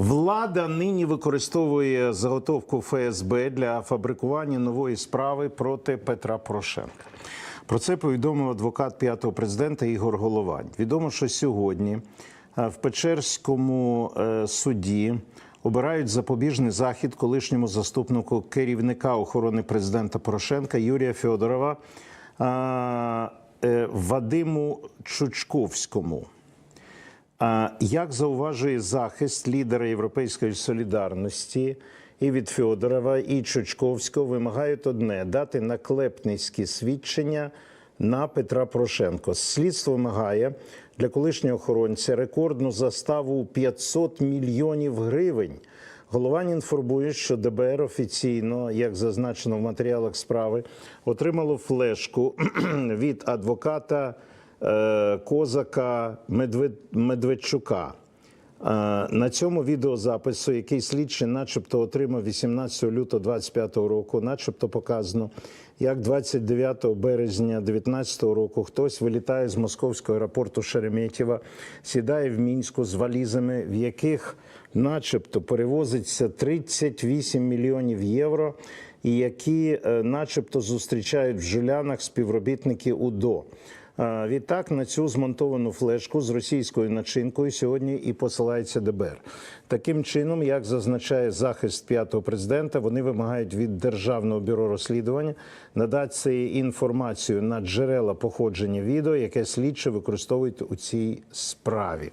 Влада нині використовує заготовку ФСБ для фабрикування нової справи проти Петра Порошенка. Про це повідомив адвокат п'ятого президента Ігор Головань. Відомо, що сьогодні е, в Печерському е, суді обирають запобіжний захід колишньому заступнику керівника охорони президента Порошенка Юрія Федорова е, Вадиму Чучковському. Як зауважує захист лідера Європейської солідарності і від Федорова, і Чучковського вимагають одне дати наклепницькі свідчення на Петра Порошенко. Слідство вимагає для колишнього охоронця рекордну заставу у 500 мільйонів гривень. Головань інформує, що ДБР офіційно, як зазначено в матеріалах справи, отримало флешку від адвоката Козака Медведчука. Е, На цьому відеозапису, який слідчий, начебто, отримав 18 лютого 25 року, начебто показано, як 29 березня 19 року хтось вилітає з московського аеропорту Шереметєва, сідає в мінську з валізами, в яких, начебто, перевозиться 38 мільйонів євро, і які, е, начебто, зустрічають в Жулянах співробітники УДО. Відтак на цю змонтовану флешку з російською начинкою сьогодні і посилається ДБР. Таким чином, як зазначає захист п'ятого президента, вони вимагають від державного бюро розслідування надати інформацію на джерела походження відео, яке слідчі використовують у цій справі.